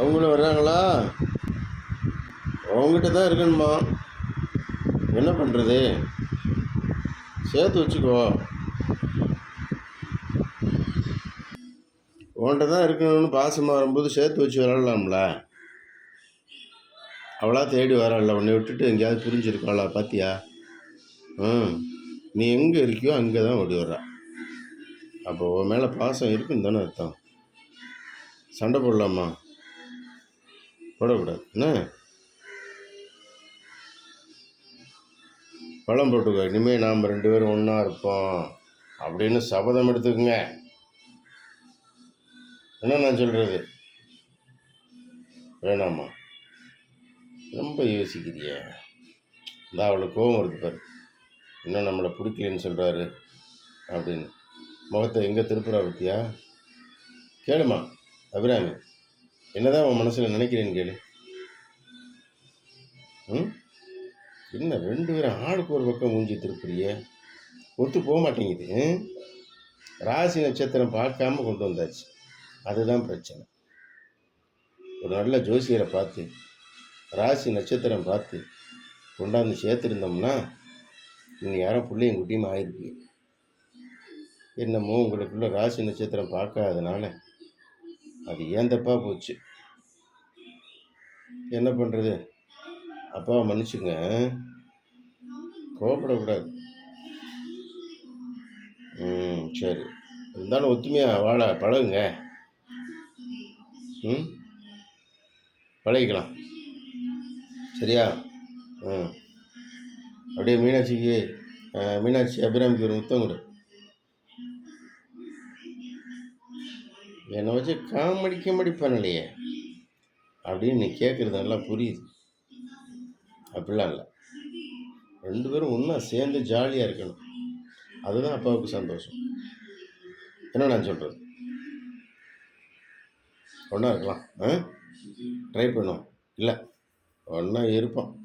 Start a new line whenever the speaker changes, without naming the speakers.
அவங்களும் வர்றாங்களா? அவங்ககிட்ட தான் இருக்கணுமா? என்ன பண்ணுறது சேர்த்து வச்சுக்கோ. உன்கிட்ட தான் இருக்கணும்னு பாசமாக வரும்போது சேர்த்து வச்சு விளாட்லாம்ல அவளா தேடி வரல உன்னை விட்டுட்டு எங்கேயாவது புரிஞ்சிருக்காளா பாத்தியா? ம். நீ எங்கே இருக்கியோ அங்கே தான் ஓடி வர்றா. அப்போ உன் மேலே பாசம் இருக்குன்னு தானே அர்த்தம். சண்டை போடலாமா? போடக்கூடாது. என்ன? பழம் போட்டுக்கோ. இனிமேல் நாம் ரெண்டு பேரும் ஒன்றா இருப்போம். அப்படின்னு சபதம் எடுத்துக்கோங்க. என்ன நான் சொல்கிறது வேணாமா? ரொம்ப யோசிக்கிறியே. இந்த அவளுக்கு கோபம் வருது பாரு. இன்னும் நம்மளை பிடிக்கலன்னு சொல்கிறாரு அப்படின்னு. முகத்தை எங்கே திருப்புறா பற்றியா கேளுமா அபிராமி. என்னதான் உன் மனசில் நினைக்கிறேன்னு கேளு. ம்? என்ன ரெண்டு பேரும் ஆளுக்கு ஒரு பக்கம் மூஞ்சி திருப்புறியே? ஒத்து போக மாட்டேங்குது. ராசி நட்சத்திரம் பார்க்காம கொண்டு வந்தாச்சு. அதுதான் பிரச்சனை. ஒரு நல்ல ஜோசியரை பார்த்து ராசி நட்சத்திரம் பார்த்து கொண்டாந்து சேர்த்துருந்தோம்னா இன்னும் யாரும் பிள்ளையும் குட்டியும் ஆயிருப்பீங்க. என்னமோ உங்களுக்குள்ள ராசி நட்சத்திரம் பார்க்காதனால அது ஏன் தப்பாக போச்சு? என்ன பண்ணுறது அப்பாவை மன்னிச்சுங்க. கோவப்படக்கூடாது. ம் சரி. இருந்தாலும் ஒத்துமையாக வாழ பழகுங்க. ம்? பழகிக்கலாம். சரியா? ம். அப்படியே மீனாட்சிக்கு மீனாட்சி அபிராமிக்கு ஒரு முத்தம் கொடு. என்னை வச்சு காமெடி காமெடி பண்ணலையே. அப்படின்னு நீ கேட்குறது நல்லா புரியுது. அப்படிலாம் இல்லை. ரெண்டு பேரும் ஒன்றா சேர்ந்து ஜாலியாக இருக்கணும். அதுதான் அப்பாவுக்கு சந்தோஷம். என்ன நான் சொல்கிறது ஒன்றா இருக்கலாம். ஆ? ட்ரை பண்ணுவோம். இல்லை ஒன்றா இருப்போம்.